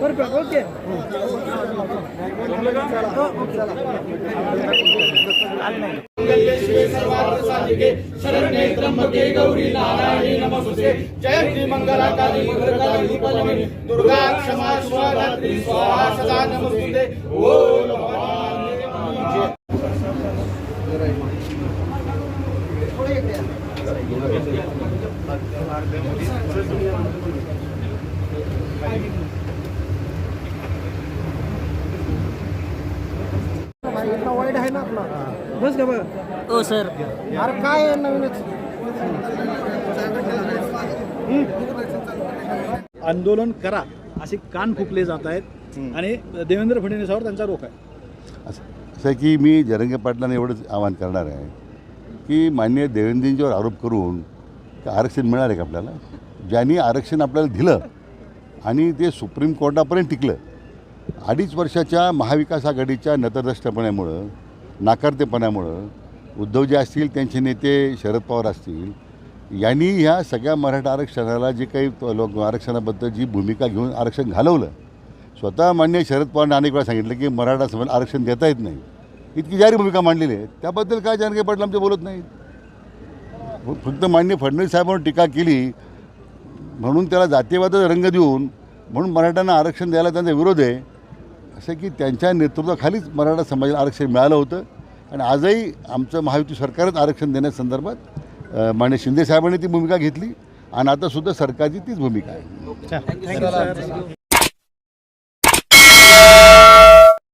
Perfect okay जयंती मंगलाकाली भद्रकाली कलमणी दुर्गा क्षमा शिवरात्री स्वाहा सदा नमस्तुते ओम भवानी वाईट आहे ना आपला बस का बघा हो सर. अरे काय आहे नवीनच? आंदोलन करा असे कान फुकले जात आहेत. आणि देवेंद्र फडणवीसावर त्यांचा रोख आहे. असं असं आहे की मी जरंगे पाटलांना एवढंच आवाहन करणार आहे की मान्य देवेंद्रजींच्यावर आरोप करून आरक्षण मिळणार आहे का आपल्याला? ज्यांनी आरक्षण आपल्याला दिलं आणि ते सुप्रीम कोर्टापर्यंत टिकलं. अडीच वर्षाच्या महाविकास आघाडीच्या नतद्रष्टपणामुळं नाकारतेपणामुळं उद्धवजी असतील त्यांचे नेते शरद पवार असतील यांनी ह्या सगळ्या मराठा आरक्षणाला जे काही लोक आरक्षणाबद्दल जी भूमिका घेऊन आरक्षण घालवलं स्वतः मान्य शरद पवारांनी अनेक वेळा सांगितलं की मराठा समाज आरक्षण देता येत नाही. इतकी जारी भूमिका मांडलेली आहे. त्याबद्दल काय जानकी पाटील आमचे बोलत नाहीत? फक्त मान्य फडणवीस साहेबांवर टीका केली म्हणून त्याला जातीयवादच रंग देऊन म्हणून मराठ्यांना आरक्षण द्यायला त्यांचा विरोध आहे. असं की त्यांच्या नेतृत्वाखालीच मराठा समाजाला आरक्षण मिळालं होतं. आणि आजही आमचं महायुती सरकारच आरक्षण देण्यासंदर्भात माने शिंदे साहेबांनी ती भूमिका घेतली. आणि आतासुद्धा सरकारची तीच भूमिका आहे. थँक्यू